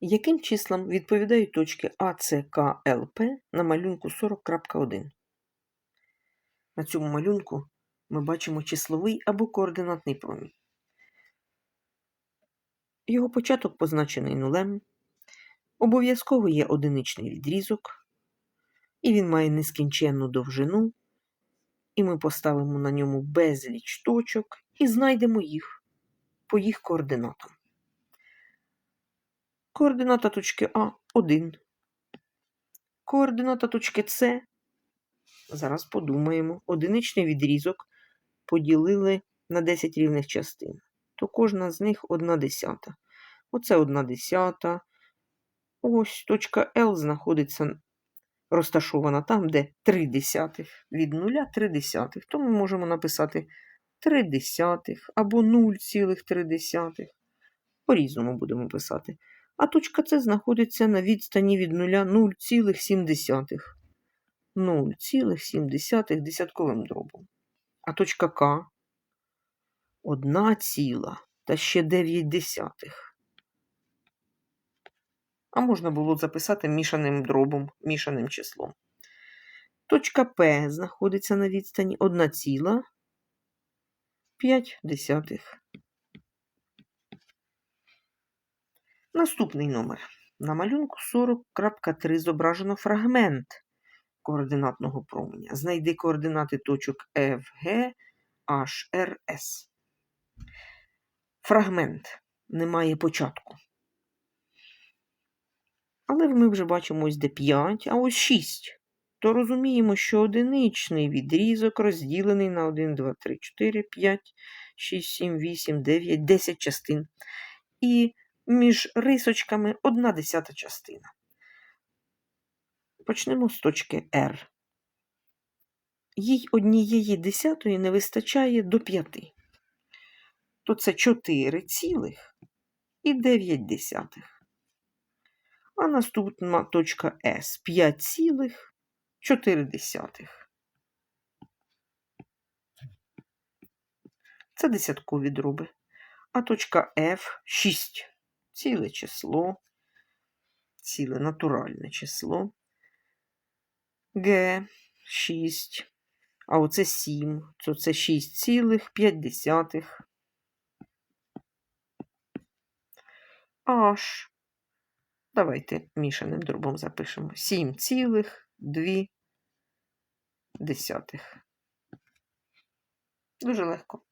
Яким числам відповідають точки А, С, К, Л, П на малюнку 40.1? На цьому малюнку ми бачимо числовий або координатний промінь. Його початок позначений нулем. Обов'язково є одиничний відрізок, і він має нескінченну довжину. І ми поставимо на ньому безліч точок і знайдемо їх по їх координатам. Координата точки А 1. Координата точки С. Зараз подумаємо. Одиничний відрізок поділили на 10 рівних частин. То кожна з них 1 десята. Оце 1 десята. Ось точка Л знаходиться розташована там, де 3 десятих. Від 0 3 десятих. То ми можемо написати 3 десятих або 0,3. По-різному будемо писати. А точка С знаходиться на відстані від 0 0,7. 0,7 десятковим дробом. А точка К 1 ціла та ще 9 десятих. А можна було записати мішаним дробом, мішаним числом. Точка П знаходиться на відстані 1 ціла 5 десятих. Наступний номер. На малюнку 40.3 зображено фрагмент координатного променя. Знайди координати точок F, G, H, R, S. Фрагмент не має початку. Але ми вже бачимо ось де 5, а ось 6. То розуміємо, що одиничний відрізок розділений на 1, 2, 3, 4, 5, 6, 7, 8, 9, 10 частин. І між рисочками одна десята частина. Почнемо з точки R. Їй однієї десятої не вистачає до 5. То це 4 цілих і 9 десятих. А наступна точка S 5 цілих 4 десятих. Це десяткові дроби. А точка F 6 ціле число, ціле натуральне число. Г 6. А оце 7. То це 6,5. Аж. Давайте мішаним дробом запишемо. 7,2. Дуже легко.